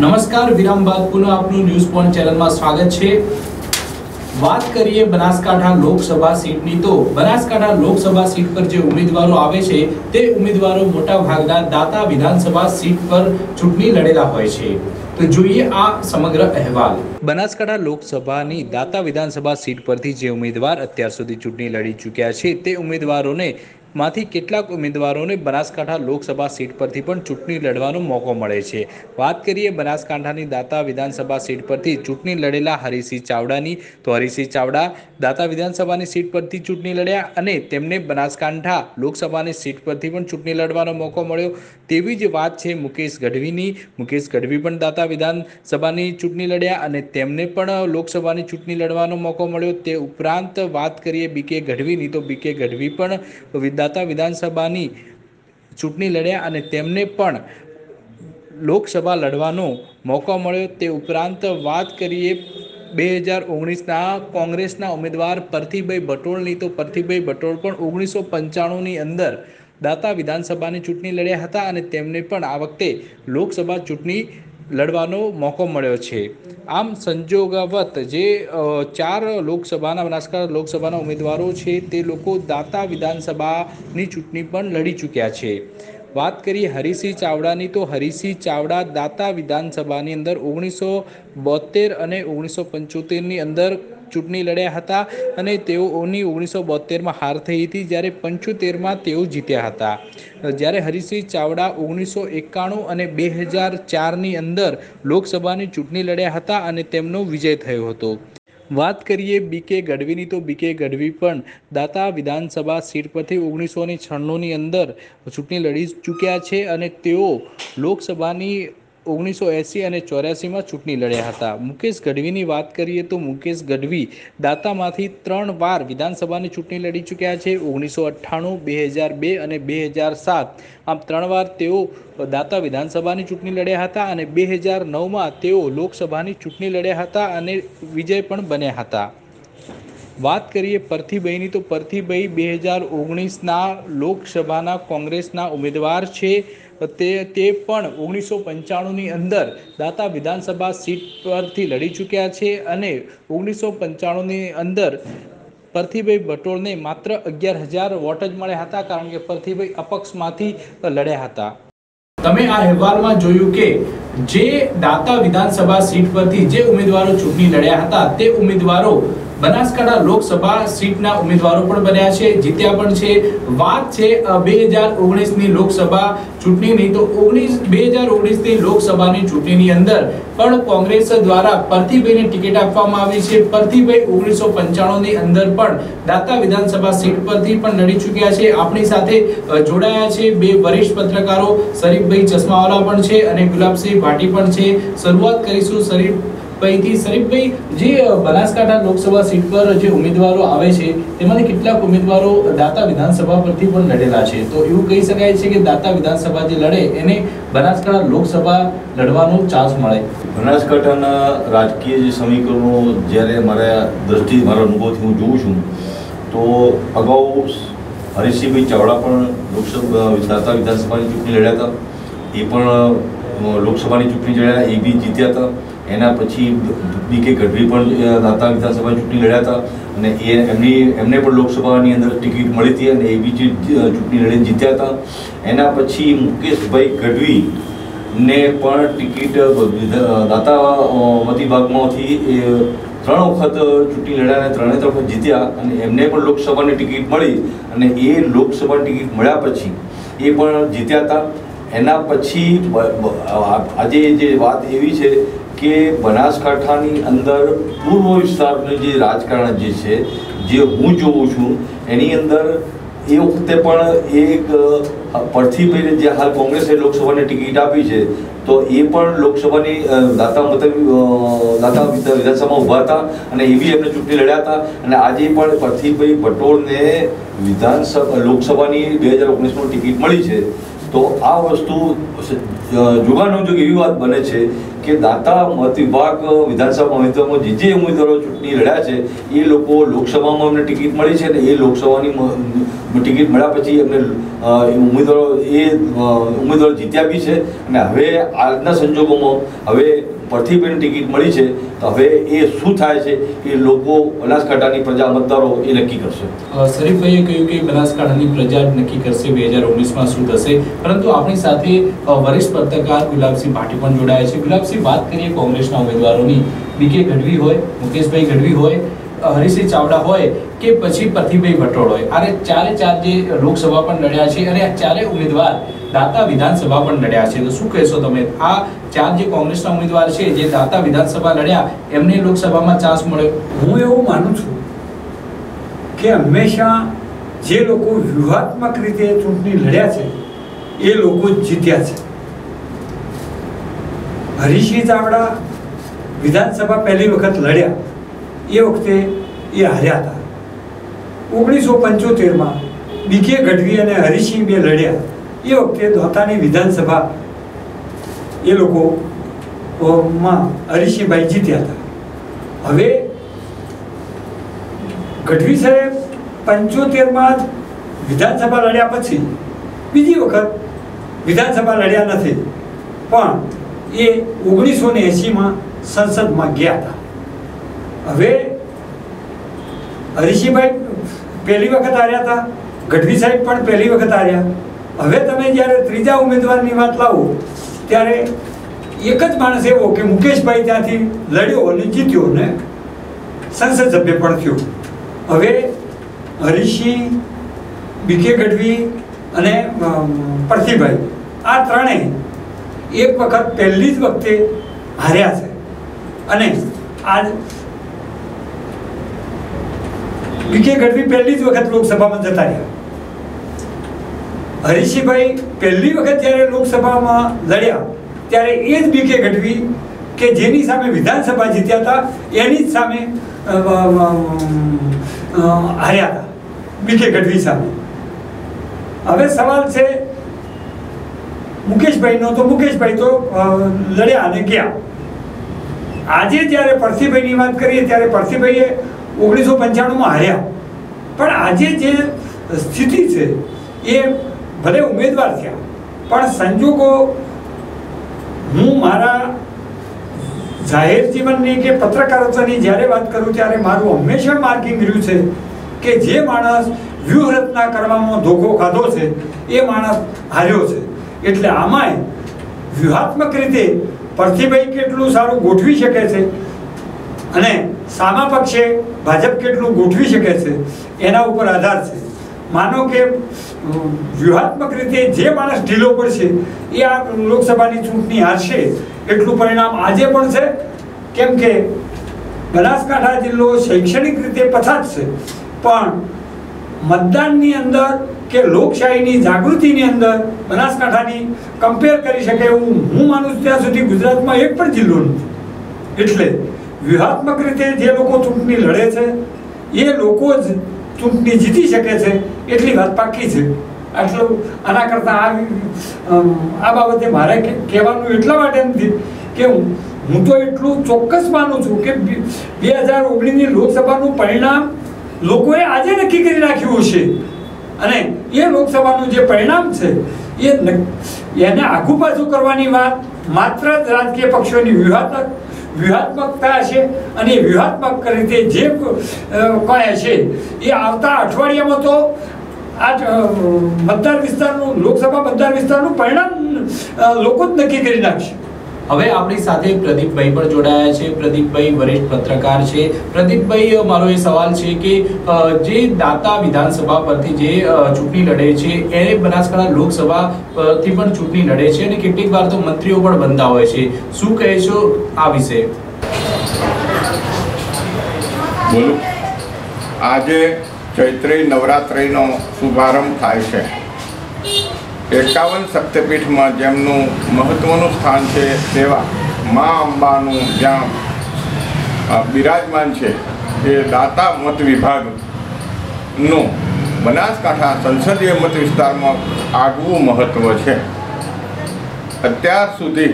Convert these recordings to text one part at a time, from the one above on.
નમસ્કાર, વિરામ બાદ પુનઃ આપનું ન્યૂઝ પોઈન્ટ ચેનલમાં સ્વાગત છે. વાત કરીએ બનાસકાંઠા લોકસભા સીટની તો બનાસકાંઠા લોકસભા સીટ પર જે ઉમેદવારો આવે છે, તે ઉમેદવારો મોટા ભાગના દાતા વિધાનસભા સીટ પર ચૂંટણી લડેલા હોય છે. તો જોઈએ આ સમગ્ર અહેવાલ. બનાસકાંઠા લોકસભાની દાતા વિધાનસભા સીટ પરથી જે ઉમેદવાર અત્યાર સુધી ચૂંટણી લડી ચૂક્યા છે, તે ઉમેદવારોને માંથી કેટલાક ઉમેદવારોને બનાસકાંઠા લોકસભા સીટ પરથી પણ ચૂંટણી લડવાનો મોકો મળે છે. વાત કરીએ બનાસકાંઠાની દાતા વિધાનસભા સીટ પરથી ચૂંટણી લડેલા હરિસિંહ ચાવડાની. તો હરિસિંહ ચાવડા દાતા વિધાનસભાની સીટ પરથી ચૂંટણી લડ્યા અને તેમને બનાસકાંઠા લોકસભાની સીટ પરથી પણ ચૂંટણી લડવાનો મોકો મળ્યો. તેવી જ વાત છે મુકેશ ગઢવીની. મુકેશ ગઢવી પણ દાતા વિધાનસભાની ચૂંટણી લડ્યા અને તેમને પણ લોકસભાની ચૂંટણી લડવાનો મોકો મળ્યો. તે ઉપરાંત વાત કરીએ બીકે ગઢવીની. તો બીકે ગઢવી પણ દાતા વિધાનસભાની ચૂંટણી લડ્યા અને તેમને પણ લોકસભા લડવાનો મોકો મળ્યો. તે ઉપરાંત વાત કરીએ બે હજાર ઓગણીસના કોંગ્રેસના ઉમેદવાર પરથીભાઈ ભટોળની. તો પરથીભાઈ ભટોળ પણ ઓગણીસો પંચાણુંની અંદર દાતા વિધાનસભાની ચૂંટણી લડ્યા હતા અને તેમને પણ આ વખતે લોકસભા ચૂંટણી લડવાનો મોકો મળ્યો છે. આમ સંજોગાવત જે ચાર લોકસભાના બનાસકાંઠા લોકસભાના ઉમેદવારો છે, તે લોકો દાતા વિધાનસભાની ચૂંટણી પણ લડી ચૂક્યા છે. વાત કરીએ હરિસિંહ ચાવડાની, તો હરિસિંહ ચાવડા દાતા વિધાનસભાની અંદર ઓગણીસો બોતેર અને ઓગણીસો પંચોતેરની અંદર ચૂંટણી લડ્યા હતા અને તેઓની ઓગણીસો બોતેરમાં હાર થઈ હતી જ્યારે પંચોતેરમાં તેઓ જીત્યા હતા. જ્યારે હરીસિંહ ચાવડા ઓગણીસો એકાણું અને બે હજાર ચારની અંદર લોકસભાની ચૂંટણી લડ્યા હતા અને તેમનો વિજય થયો હતો. વાત કરીએ બીકે ગઢવીની, તો બીકે ગઢવી પણ દાતા વિધાનસભા સીટ પરથી ઓગણીસો ને છન્નુંની અંદર ચૂંટણી લડી ચૂક્યા છે અને તેઓ લોકસભાની ઓગણીસો એંસી અને ચોર્યાસીમાં ચૂંટણી લડ્યા હતા. મુકેશ ગઢવીની વાત કરીએ તો મુકેશ ગઢવી દાતામાંથી ત્રણ વાર વિધાનસભાની ચૂંટણી લડી ચૂક્યા છે. ઓગણીસો અઠ્ઠાણું, બે હજાર બે અને બે હજાર સાત આમ ત્રણ વાર તેઓ દાતા વિધાનસભાની ચૂંટણી લડ્યા હતા અને બે હજાર નવમાં તેઓ લોકસભાની ચૂંટણી લડ્યા હતા અને વિજય પણ બન્યા હતા. વાત કરીએ પરથીભાઈની તો પરથીભાઈ બે હજાર ઓગણીસના લોકસભાના કોંગ્રેસના ઉમેદવાર છે. તે તે પણ ઓગણીસો પંચાણુંની અંદર દાતા વિધાનસભા સીટ પરથી લડી ચૂક્યા છે અને ઓગણીસો પંચાણુંની અંદર પરથીભાઈ ભટોળને માત્ર અગિયાર હજાર વોટ જ મળ્યા હતા કારણ કે પરથીભાઈ અપક્ષમાંથી લડ્યા હતા. તમે આ અહેવાલમાં જોયું કે જે દાતા વિધાનસભા સીટ પરથી જે ઉમેદવારો ચૂંટણી લડ્યા હતા તે ઉમેદવારો બનાસકાંઠા લોકસભા સીટના ઉમેદવારો પણ બન્યા છે, જીત્યા પણ છે. વાત છે બે હજાર ઓગણીસની લોકસભા ચૂંટણીની. તો ઓગણીસ, બે હજાર ઓગણીસની લોકસભાની ચૂંટણીની અંદર પણ કોંગ્રેસ દ્વારા પરથીભાઈને ટિકિટ આપવામાં આવી છે. પરથીભાઈ ઓગણીસો પંચાણુંની અંદર પણ દાતા વિધાનસભા સીટ પરથી પણ લડી ચૂક્યા છે. આપણી સાથે જોડાયા છે બે વરિષ્ઠ પત્રકારો, શરીફભાઈ ચશ્માવાલા પણ છે અને ગુલાબસિંહ ભાટી પણ છે. શરૂઆત કરીશું શરીફ ભાઈથી શરીફભાઈ, જે બનાસકાંઠા લોકસભા સીટ પર જે ઉમેદવારો આવે છે, તેમાંથી કેટલાક ઉમેદવારો દાતા વિધાનસભા પરથી પણ લડેલા છે. તો એવું કહી શકાય છે કે દાતા વિધાનસભા જે લડે, એને બનાસકાંઠા લોકસભા લડવાનો ચાન્સ મળે. બનાસકાંઠાના રાજકીય જે સમીકરણો જ્યારે મારા દ્રષ્ટિ, મારા અનુભવથી હું જોઉં છું, તો અગાઉ હરીશસિંહભાઈ ચાવડા પણ લોકસભા, દાતા વિધાનસભાની ચૂંટણી લડ્યા હતા. એ પણ લોકસભાની ચૂંટણી લડ્યા એ બી જીત્યા હતા. એના પછી બી કે ગઢવી પણ દાતા વિધાનસભાની ચૂંટણી લડ્યા હતા અને એ એમની એમને પણ લોકસભાની અંદર ટિકિટ મળી હતી અને એ બી ચૂંટણી લડીને જીત્યા હતા. એના પછી મુકેશભાઈ ગઢવી ને પણ ટિકિટ દાતા અ, ભાગમાંથી એ ત્રણ વખત ચૂંટણી લડ્યા અને ત્રણે ત્રણ વખત જીત્યા અને એમને પણ લોકસભાની ટિકિટ મળી અને એ લોકસભાની ટિકિટ મળ્યા પછી એ પણ જીત્યા હતા. એના પછી આજે જે વાત એવી છે કે બનાસકાંઠાની અંદર પૂર્વ વિસ્તારનું જે રાજકારણ જે છે, જે હું જોઉં છું, એની અંદર એ વખતે પણ એક પરથી જે હાલ કોંગ્રેસે લોકસભાની ટિકિટ આપી છે, તો એ પણ લોકસભાની દાતા મત દાતા વિધાનસભામાં ઊભા હતા અને એવી એમને ચૂંટણી લડ્યા હતા. અને આજે પણ પરથીભાઈ ભટોળને વિધાનસભા, લોકસભાની બે હજાર ઓગણીસમાં ટિકિટ મળી છે. તો આ વસ્તુ જોવાનું જો એવી વાત બને છે કે દાતા મત વિભાગ, વિધાનસભા ઉમેદવારમાં જે જે ઉમેદવારો ચૂંટણી લડ્યા છે, એ લોકો લોકસભામાં અમને ટિકિટ મળી છે ને એ લોકસભાની ટિકિટ મળ્યા પછી અમને ઉમેદવારો, એ ઉમેદવારો જીત્યા બી છે. અને હવે આજના સંજોગોમાં હવે પરથીબેન ટિકિટ મળી છે, તો હવે એ શું થાય છે એ લોકો બનાસકાંઠાની પ્રજા મતદારો એ નક્કી કરશે. શરીફભાઈએ કહ્યું કે બનાસકાંઠાની પ્રજા નક્કી કરશે બે હજાર ઓગણીસમાં શું થશે. પરંતુ આપણી સાથે વરિષ્ઠ પત્રકાર ગુલાબસિંહ ભાટી પણ જોડાયા છે. ગુલાબસિંહ, વાત કરીએ કોંગ્રેસના ઉમેદવારોની. બીકે ગઢવી હોય, મુકેશભાઈ ગઢવી હોય હરીસિંહ ચાવડા હોય કે પછી પ્રતિભાઈ ભટ્ટોળ હોય. અને ચારે ચાર જે લોકસભા પણ લડ્યા છે અને આ ચારે ઉમેદવાર દાતા વિધાનસભા પણ લડ્યા છે. તો શું કહેશો તમે? આ ચાર જે કોંગ્રેસના ઉમેદવાર છે, જે દાતા વિધાનસભા લડ્યા, એમને લોકસભામાં ચાન્સ મળ્યો? હું એવું માનું છું કે હંમેશા જે લોકો વ્યૂહાત્મક રીતે ચૂંટણી લડ્યા છે, એ લોકો જીત્યા છે. હરીશિંહ ચાવડા વિધાનસભા પહેલી વખત લડ્યા. એ વખતે એ હાર્યા હતા. ઓગણીસો પંચોતેરમાં બીકે ગઢવી અને હરિસિંહ બે લડ્યા. એ વખતે ધોતાની વિધાનસભા એ લોકો માં હરિસિંહભાઈ જીત્યા હતા. હવે ગઢવી સાહેબ પંચોતેરમાં જ વિધાનસભા લડ્યા પછી બીજી વખત વિધાનસભા લડ્યા નથી. પણ એ ઓગણીસો ને એંસીમાં સંસદમાં ગયા હતા. હવે હરીશીભાઈ પહેલી વખત હાર્યા હતા, ગઢવી સાહેબ પણ પહેલી વખત હાર્યા હવે તમે જ્યારે ત્રીજા ઉમેદવારની વાત લાવો, ત્યારે એક જ માણસ એવો કે મુકેશભાઈ ત્યાંથી લડ્યો અને જીત્યો ને સંસદ સભ્ય પણ થયો. હવે હરીશી બીકે ગઢવી અને પરથીભાઈ, આ ત્રણેય એક વખત પહેલી જ વખતે હાર્યા છે. અને આજ બીકે ગઢવી પહેલી જ વખત લોકસભામાં જતા રહ્યા હરીશીભાઈ પહેલી વખત જ્યારે લોકસભામાં લડ્યા, ત્યારે એ જ બીકે ગઢવી કે જેની સામે વિધાનસભા જીત્યા હતા, એની જ સામે હાર્યા હતા બીકે ગઢવી સામે. હવે સવાલ છે, મુકેશભાઈનો તો મુકેશભાઈ તો લડ્યા અને ગયા. આજે જ્યારે પરસીભાઈની વાત કરીએ, ત્યારે પરથીભાઈએ ઓગણીસો પંચાણુંમાં હાર્યા. પણ આજે જે સ્થિતિ છે, એ ભલે ઉમેદવાર થયા, પણ સંજોગો હું મારા જાહેર જીવનની કે પત્રકારત્વની જ્યારે વાત કરું ત્યારે મારું હંમેશા માર્કિંગ રહ્યું છે કે જે માણસ વ્યૂહરચના કરવામાં ધોખો ખાધો છે, એ માણસ હાર્યો છે. એટલે આમાંય વ્યૂહાત્મક રીતે પરથીભાઈ કેટલું સારું ગોઠવી શકે છે અને સામા પક્ષે ભાજપ કેટલું ગોઠવી શકે છે, એના ઉપર આધાર છે. માનો કે વ્યૂહાત્મક રીતે જે માણસ ઢીલો પડશે, એ આ લોકસભાની ચૂંટણી હારશે, એટલું પરિણામ આજે પણ છે. કેમ કે, બનાસકાંઠા જિલ્લો શૈક્ષણિક રીતે પછાત છે. પણ મતદાનની અંદર કે લોકશાહીની જાગૃતિની અંદર બનાસકાંઠાની કમ્પેર કરી શકે એવું હું માનું છું, ત્યાં સુધી ગુજરાતમાં એક પણ જિલ્લો નથી. એટલે વ્યૂહાત્મક રીતે જે લોકો ચૂંટણી લડે છે, એ લોકો જ ચૂંટણી જીતી શકે છે, એટલી વાત પાકી છે. આટલું, આના કરતાં આ આ બાબતે મારે કહેવાનું એટલા માટે નથી કે હું તો એટલું ચોક્કસ માનું છું કે બે હજાર ઓગણીસની લોકસભાનું પરિણામ લોકોએ આજે નક્કી કરી નાખ્યું હશે. અને એ લોકસભાનું જે પરિણામ છે, એ એને આઘું પાછું કરવાની વાત માત્ર જ રાજકીય પક્ષોની વ્યૂહાત્મક વ્યૂહાત્મકતા છે અને વ્યૂહાત્મક રીતે જે કહે છે એ આવતા અઠવાડિયામાં તો આ જ, અ, મતદાર વિસ્તારનું લોકસભા મતદાર વિસ્તારનું પરિણામ લોકો જ નક્કી કરી નાખશે. હવે આપણી સાથે પ્રદીપભાઈ પણ જોડાયા છે. પ્રદીપભાઈ વરિષ્ઠ પત્રકાર છે. પ્રદીપભાઈ મારો એ સવાલ છે કે જે દાતા વિધાનસભા પરથી જે ચૂંટણી લડે છે, એ બનાસકાંઠા લોકસભા થી પણ ચૂંટણી લડે છે અને કેટલીક વાર તો મંત્રીઓ પણ બનતા હોય છે. શું કહેશો આ વિશે? બોલો. આજે ચૈત્રી નવરાત્રિનો શુભારંભ થાય છે. એકાવન શક્તિપીઠમાં જેમનું મહત્વનું સ્થાન છે તેવા મા અંબાનું જ્યાં બિરાજમાન છે એ દાતા મત વિભાગનું બનાસકાંઠા સંસદીય મત વિસ્તારમાં આગવું મહત્વ છે. અત્યાર સુધી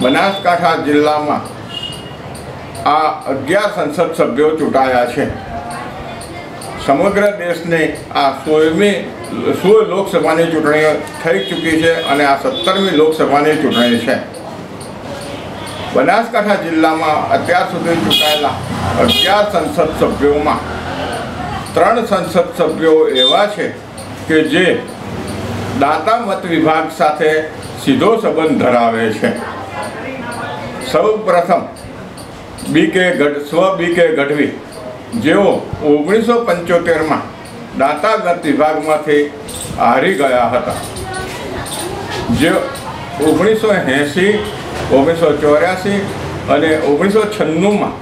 બનાસકાંઠા જિલ્લામાં આ અગિયાર સંસદ સભ્યો ચૂંટાયા છે. સમગ્ર દેશને આ સોળમી સોળ લોકસભાની ચૂંટણીઓ થઈ ચૂકી છે અને આ સત્તરમી લોકસભાની ચૂંટણી છે. બનાસકાંઠા જિલ્લામાં અત્યાર સુધી ચૂંટાયેલા અગિયાર સંસદ સભ્યોમાં ત્રણ સંસદ સભ્યો એવા છે કે જે દાતા મત વિભાગ સાથે સીધો સંબંધ ધરાવે છે. સૌ પ્રથમ બી કે ગઢ, સ્વ બી કે ગઢવી, જેઓ ઓગણીસો પંચોતેરમાં દાતાગત વિભાગમાંથી હારી ગયા હતા. જે ઓગણીસો એંસી ઓગણીસો ચોર્યાસી અને ઓગણીસો છન્નુંમાં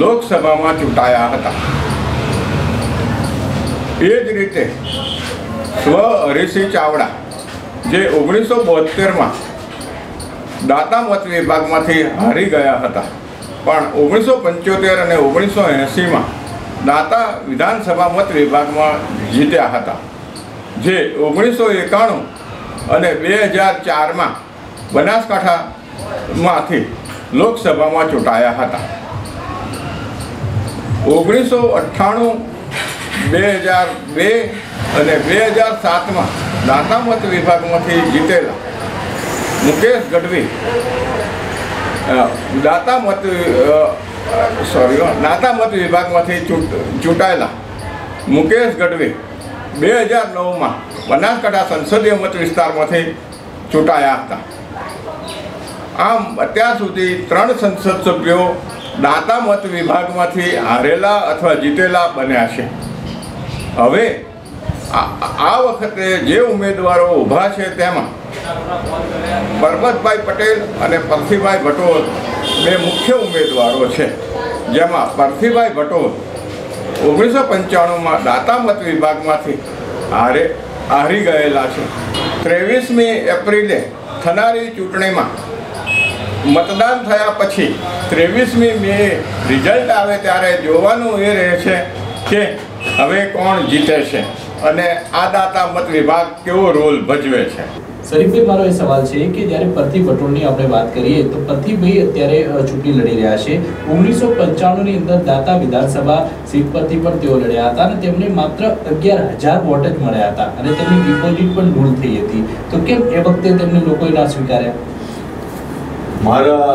લોકસભામાં ચૂંટાયા હતા. એ જ રીતે સ્વ હરિસિંહ ચાવડા, જે ઓગણીસો બોતેરમાં દાતા મત વિભાગમાંથી હારી ગયા હતા. પણ ઓગણીસો પંચોતેર અને ઓગણીસો એંસીમાં દાતા વિધાનસભા મત વિભાગમાં જીત્યા હતા, જે ઓગણીસો એકાણું અને બે હજાર ચારમાં બનાસકાંઠામાંથી લોકસભામાં ચૂંટાયા હતા. ઓગણીસો અઠ્ઠાણું, બે હજાર બે અને બે હજાર સાતમાં દાતા મત વિભાગમાંથી જીતેલા મુકેશ ગઢવી દાતા મત સોરી નાતા મત વિભાગમાંથી ચૂંટ- ચૂંટાયેલા મુકેશ ગઢવી બે હજાર નવમાં બનાસકાંઠા સંસદીય મત વિસ્તારમાંથી ચૂંટાયા હતા. આમ અત્યાર સુધી ત્રણ સંસદ સભ્યો દાતા મત વિભાગમાંથી હારેલા અથવા જીતેલા બન્યા છે. હવે આ વખતે જે ઉમેદવારો ઊભા છે તેમાં પરબતભાઈ પટેલ અને પરથીભાઈ ભટોલ બે મુખ્ય ઉમેદવારો છે. જેમાં પરથીભાઈ ભટોલ ઓગણીસો પંચાણુંમાં દાતા મત વિભાગમાંથી હારે હારી ગયેલા છે. ત્રેવીસમી એપ્રિલે થનારી ચૂંટણીમાં મતદાન થયા પછી ત્રેવીસમી મે રિઝલ્ટ આવે ત્યારે જોવાનું એ રહે છે કે હવે કોણ જીતે છે. અને આ દાતા મત વિભાગ કેવો રોલ ભજવે છે? શરીફભાઈ મારો એ સવાલ છે કે જ્યારે પરથી પટોળની આપણે વાત કરીએ તો પરથીભાઈ અત્યારે ચૂંટણી લડી રહ્યા છે. ઓગણીસો પંચાણું ની અંદર દાતા વિધાનસભા સીટ પરથી પણ તેઓ લડ્યા હતા અને તેમને માત્ર અગિયાર હજાર વોટ જ મળ્યા હતા અને તેમની ડિપોઝિટ પણ ભૂલ થઈ હતી. તો કેમ એ વખતે તેમને લોકોએ ના સ્વીકાર્યા? મારા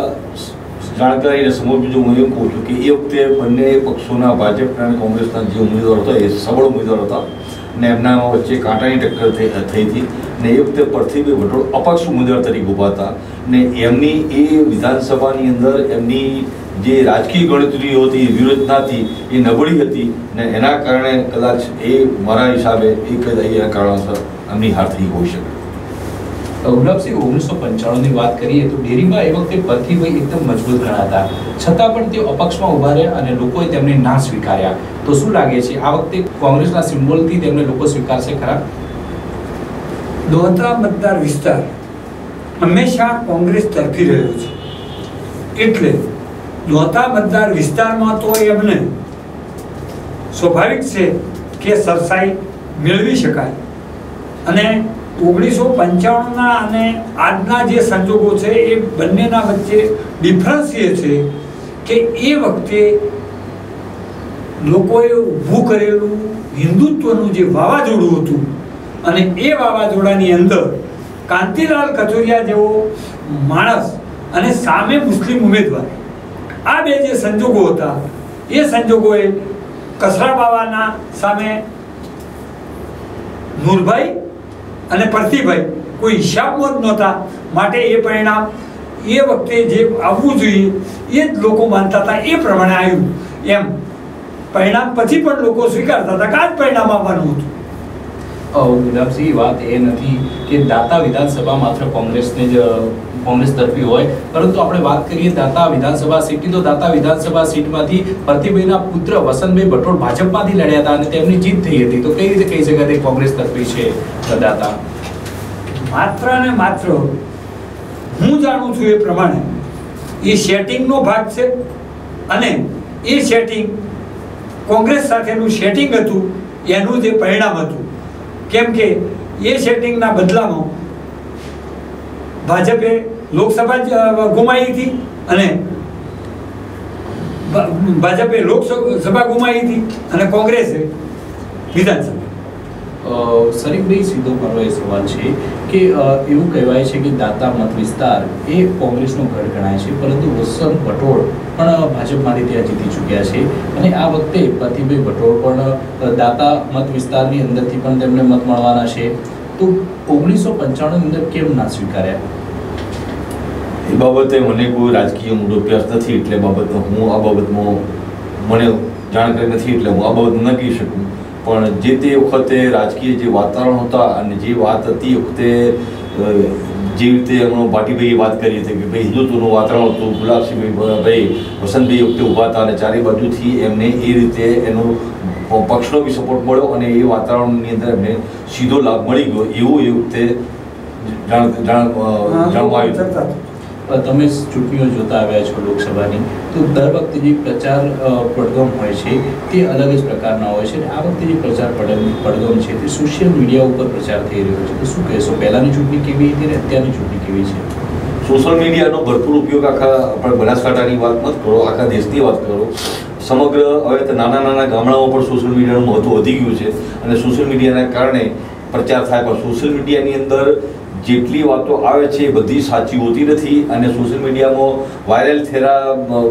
જાણકારી સમજ બીજું હું એમ કહું છું કે એ વખતે બંને પક્ષોના ભાજપ અને કોંગ્રેસના જે ઉમેદવાર હતા એ સબળ ઉમેદવાર હતા. ને એમના વચ્ચે કાંટાની ટક્કર થઈ હતી. ને એ વખતે પરથીભાઈ વટોળ અપક્ષ ઉમેદવાર તરીકે ઊભા હતા. ને એમની એ વિધાનસભાની અંદર એમની જે રાજકીય ગણતરીઓ હતી વ્યૂહરચના હતી, એ નબળી હતી. ને એના કારણે કદાચ એ મારા હિસાબે એ કદાચ એના કારણોસર એમની હાર થઈ હોઈ શકે. ગુલાબસિંહ ઓગણીસો પંચાણુંની વાત કરીએ તો ડેરીમાં એ વખતે પરથીભાઈ એકદમ મજબૂત ગણાતા. છતાં પણ તેઓ અપક્ષમાં ઊભા રહ્યા અને લોકોએ તેમને ના સ્વીકાર્યા. તો શું લાગે છે, આ વખતે કોંગ્રેસના સિમ્બોલથી તેમને લોકો સ્વીકારશે ખરા? દોહતા મતદાર વિસ્તાર હંમેશા કોંગ્રેસ તરફી રહ્યો છે. એટલે દોહતા મતદાર વિસ્તારમાં તો એમને સ્વાભાવિક છે કે સરસાઈ મેળવી શકાય. અને ઓગણીસો પંચાણુંના અને આજના જે સંજોગો છે, એ બંનેના વચ્ચે ડિફરન્સ એ છે કે એ વખતે લોકોએ ઊભું કરેલું હિન્દુત્વનું જે વાવાઝોડું હતું અને એ વાવાઝોડાની અંદર કાંતિલાલ કચોરિયા જેવો માણસ અને સામે મુસ્લિમ ઉમેદવાર, આ બે જે સંજોગો હતા, એ સંજોગોએ કસરા બાવાના સામે નૂરભાઈ અને પરથીભાઈ કોઈ હિસાબમાં જ નહોતા. માટે એ પરિણામ એ વખતે જે આવવું જોઈએ, એ જ લોકો માનતા હતા, એ પ્રમાણે આવ્યું. એમ. પરિણામ પછી પણ લોકો સ્વીકારતા હતા કે જ પરિણામ આવવાનું હતું. ગુલાબસિંહ વાત એ નથી કે દાતા વિધાનસભા માત્ર કોંગ્રેસને જ, કોંગ્રેસ તરફી હોય. પરંતુ આપણે વાત કરીએ દાતા વિધાનસભા સીટની, તો દાતા વિધાનસભા સીટમાંથી પ્રતિભાઈના પુત્ર વસંતભાઈ ભટોળ ભાજપમાંથી લડ્યા હતા અને તેમની જીત થઈ હતી. તો કઈ રીતે કહી શકાય તે કોંગ્રેસ તરફી છે દાતા? માત્ર ને માત્ર હું જાણું છું એ પ્રમાણે એ સેટિંગનો ભાગ છે અને એ સેટિંગ કોંગ્રેસ સાથેનું સેટિંગ હતું, એનું જે પરિણામ હતું. કેમ કે એ સેટિંગના બદલામાં ભાજપે લોકસભા ગુમાવી હતી અને ભાજપે લોકસભા ગુમાવી હતી અને કોંગ્રેસે વિધાનસભા. સરીફભાઈ સીધો મારો એ સવાલ છે કે એવું કહેવાય છે કે દાતા મત વિસ્તાર એ કોંગ્રેસનો ગઢ ગણાય છે, પરંતુ વસંત પટોળ પણ ભાજપમાંથી ત્યાં જીતી ચૂક્યા છે. અને આ વખતે પ્રતિભાઈ પટોળ પણ દાતા મત વિસ્તારની અંદરથી પણ તેમને મત મળવાના છે. તો ઓગણીસો પંચાણું અંદર કેમ ના સ્વીકાર્યા? એ બાબતે મને કોઈ રાજકીય મૂળ અભ્યાસ નથી એટલે બાબતનો હું આ બાબતમાં મને જાણકારી નથી એટલે હું આ બાબત ન કહી શકું. પણ જે તે વખતે રાજકીય જે વાતાવરણ હતા અને જે વાત હતી વખતે જે રીતે હમણાં ભાટીભાઈએ વાત કરી હતી કે ભાઈ હિન્દુત્વનું વાતાવરણ હતું ગુલાબસિંહભાઈ ભાઈ વસંતભાઈ વખતે ઊભા હતા અને ચારે બાજુથી એમને એ રીતે એનો પક્ષનો બી સપોર્ટ મળ્યો અને એ વાતાવરણની અંદર એમને સીધો લાભ મળી ગયો એવું એ વખતે જાણ જાણ જાણવા આવ્યું તમે ચૂંટણીઓ જોતા આવ્યા છો લોકસભાની, તો દર વખતે જે પ્રચાર પડગમ હોય છે, તે અલગ જ પ્રકારના હોય છે આ વખતે જે પ્રચાર પડગમ છે, તે સોશિયલ મીડિયા ઉપર પ્રચાર થઈ રહ્યો છે. તો શું કહેશો, પહેલાંની ચૂંટણી કેવી હતી અને અત્યારની ચૂંટણી કેવી છે? સોશિયલ મીડિયાનો ભરપૂર ઉપયોગ આખા, આપણે બનાસકાંઠાની વાત મત કરો, આખા દેશની વાત કરો. સમગ્ર હવે તો નાના નાના ગામડાઓ પણ સોશિયલ મીડિયાનું મહત્વ વધી ગયું છે અને સોશિયલ મીડિયાના કારણે પ્રચાર થાય, પણ સોશિયલ મીડિયાની અંદર જેટલી વાતો આવે છે એ બધી સાચી હોતી નથી અને સોશિયલ મીડિયામાં વાયરલ થયેલા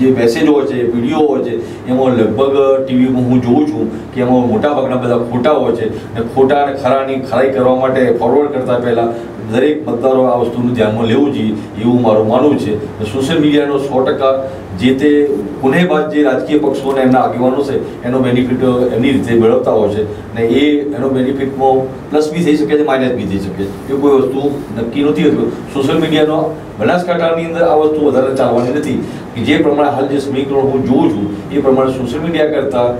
જે મેસેજ હોય છે વીડિયો હોય છે, એમાં લગભગ ટીવીમાં હું જોઉં છું કે એમાં મોટાભાગના બધા ખોટા હોય છે અને ખોટા અને ખરાની ખરાઈ કરવા માટે ફોરવર્ડ કરતાં પહેલાં દરેક મતદારો આ વસ્તુનું ધ્યાનમાં લેવું જોઈએ એવું મારું માનવું છે. સોશિયલ મીડિયાનો સો ટકા જે તે ગુનેબાજ જે રાજકીય પક્ષો અને એમના આગેવાનો છે, એનો બેનિફિટ એમની રીતે મેળવતા હોય છે અને એ એનો બેનિફિટમાં પ્લસ બી થઈ શકે છે માઇનસ બી થઈ શકે છે. એ કોઈ વસ્તુ નક્કી નથી હોતું સોશિયલ મીડિયાનો બનાસકાંઠાની અંદર આ વસ્તુ વધારે ચાલવાની નથી કે જે પ્રમાણે હાલ જે સમીકરણ હું જોઉં છું, એ પ્રમાણે સોશિયલ મીડિયા કરતાં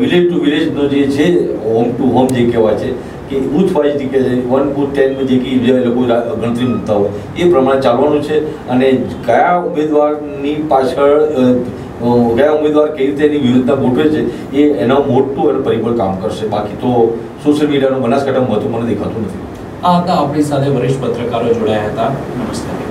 વિલેજ ટુ વિલેજનો જે છે હોમ ટુ હોમ જે કહેવાય છે કે વાઇઝ જે કે છે વન બુથ, ટેન જે કે જે લોકો ગણતરી મૂકતા હોય, એ પ્રમાણે ચાલવાનું છે. અને કયા ઉમેદવારની પાછળ કયા ઉમેદવાર કેવી રીતે એની વિરુદ્ધતા ગોઠવે છે, એ એનો મોટું એનું પરિબળ કામ કરશે. બાકી તો સોશિયલ મીડિયાનું બનાસકાંઠામાં મહત્વ મને દેખાતું નથી. આ હતા આપણી સાથે વરિષ્ઠ પત્રકારો જોડાયા હતા. નમસ્કાર